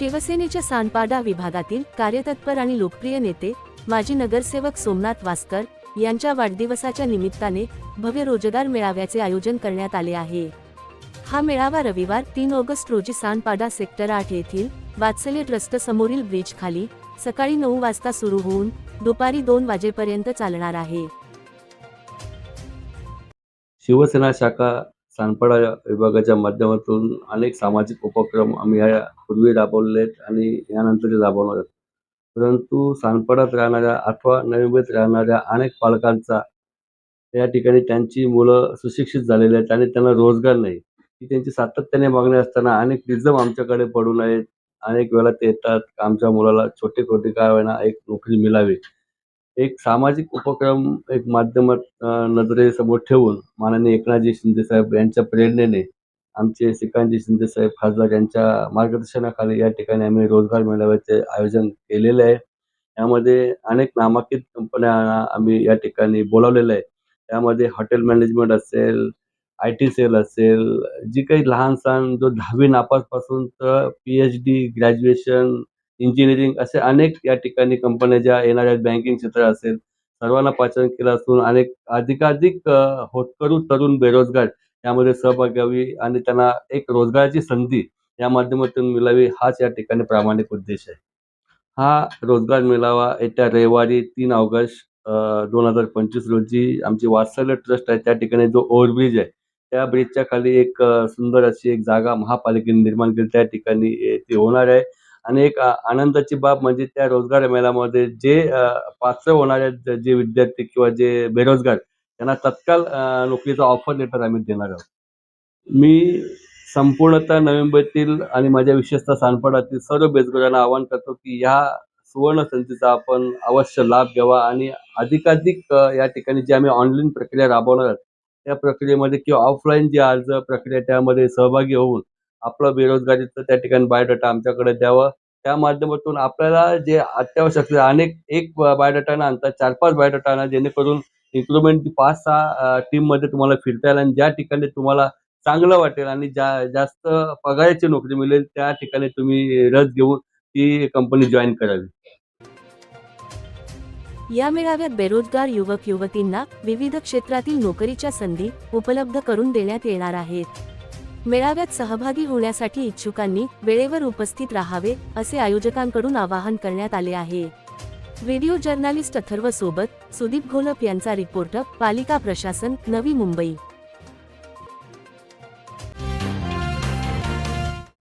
शिवसेनेच्या सांडपाडा विभागातील कार्यतत्पर आणि लोकप्रिय नेते माजी नगरसेवक सोमनाथ वास्कर यांच्या वाढदिवसाच्या निमित्ताने भव्य रोजगार मेळाव्याचे आयोजन करण्यात आले आहे. हा मेळावा रविवार तीन ऑगस्ट रोजी सांडपाडा सेक्टर आठ येथील वात्सल्य ट्रस्ट समोरील ब्रिज खाली सकाळी नऊ वाजता सुरू होऊन दुपारी दोन वाजेपर्यंत चालणार आहे. शिवसेना शाखा सानपाडा विभागाच्या माध्यमातून अनेक सामाजिक उपक्रम आम्ही या पूर्वी राबवले आहेत आणि यानंतरही राबवणार आहेत. परंतु सानपाड्यात राहणाऱ्या अथवा नवी राहणाऱ्या अनेक पालकांचा या ठिकाणी त्यांची मुलं सुशिक्षित झालेली आहेत आणि त्यांना रोजगार नाही. ही त्यांची सातत्याने मागणी असताना अनेक रिझम आमच्याकडे पडून आहेत. अनेक वेळा ते येतात आमच्या मुलाला छोटे छोटे काय होईना एक नोकरी मिळावी. एक सामाजिक उपक्रम एक माध्यमात नजरेसमोर ठेवून माननीय एकनाथजी शिंदे साहेब यांच्या प्रेरणेने आमचे श्रीकांतजी शिंदे साहेब खासदार यांच्या मार्गदर्शनाखाली या ठिकाणी आम्ही रोजगार मेळाव्याचे आयोजन केलेले आहे. यामध्ये अनेक नामांकित कंपन्यांना आम्ही या ठिकाणी बोलावलेलं आहे. त्यामध्ये हॉटेल मॅनेजमेंट असेल आय टी सेल असेल जी काही लहान सहान जो दहावी नापासपासून तर P H D graduation engineering असे अनेक या ठिकाणी कंपन्या ज्या येणाऱ्या बँकिंग क्षेत्र असेल सर्वांना पाचारण केलं असून अनेक अधिकाधिक होतकरू तरुण बेरोजगार यामध्ये सहभाग घ्यावी आणि त्यांना एक रोजगाराची संधी या माध्यमातून मिळावी हाच या ठिकाणी प्रामाणिक उद्देश आहे. हा रोजगार मेळावा येत्या रविवारी तीन ऑगस्ट दोन हजार पंचवीस रोजी आमची वात्सल्य ट्रस्ट आहे. त्या ठिकाणी जो ओव्हरब्रिज आहे त्या ब्रिजच्या खाली एक सुंदर अशी एक जागा महापालिकेने निर्माण केली. त्या ठिकाणी ती होणार आहे. आणि एक आनंदाची बाब म्हणजे त्या रोजगार मेळामध्ये जे पात्र होणारे जे विद्यार्थी किंवा जे बेरोजगार त्यांना तत्काल नोकरीचा ऑफर लेटर आम्ही देणार आहोत. मी संपूर्णतः नोव्हेंबरतील आणि माझ्या विशेषतः सानपाडातील सर्व बेरोजगारांना आवाहन करतो की ह्या सुवर्ण संधीचा आपण अवश्य लाभ घ्यावा आणि अधिकाधिक या ठिकाणी जे आम्ही ऑनलाईन प्रक्रिया राबवणार आहोत त्या प्रक्रियेमध्ये किंवा ऑफलाईन जी अर्ज प्रक्रिया त्यामध्ये सहभागी होऊन आपलं बेरोजगारीचं त्या ठिकाणी बायोडाटा आमच्याकडे द्यावं. त्या माध्यमातून आपल्याला जे अत्यावश्यक अनेक एक बायोडाटा ना चार पाच बायोडाटा आणा जेणेकरून इम्प्रुव्हमेंट पाच सहा टीममध्ये तुम्हाला फिरता येईल आणि ज्या ठिकाणी तुम्हाला चांगलं वाटेल आणि ज्या जास्त पगाराची नोकरी मिळेल त्या ठिकाणी तुम्ही रस घेऊन ती कंपनी जॉईन करावी. या मेळाव्यात बेरोजगार युवक युवतींना विविध क्षेत्रातील नोकरीच्या संधी उपलब्ध करून देण्यात येणार आहेत. मेळाव्यात सहभागी होण्यासाठी इच्छुकांनी वेळेवर उपस्थित राहावे असे आयोजकांकडून आवाहन करण्यात आले आहे. व्हिडिओ जर्नालिस्ट अथर्व सोबत सुदीप घोलप यांचा रिपोर्ट पालिका प्रशासन नवी मुंबई.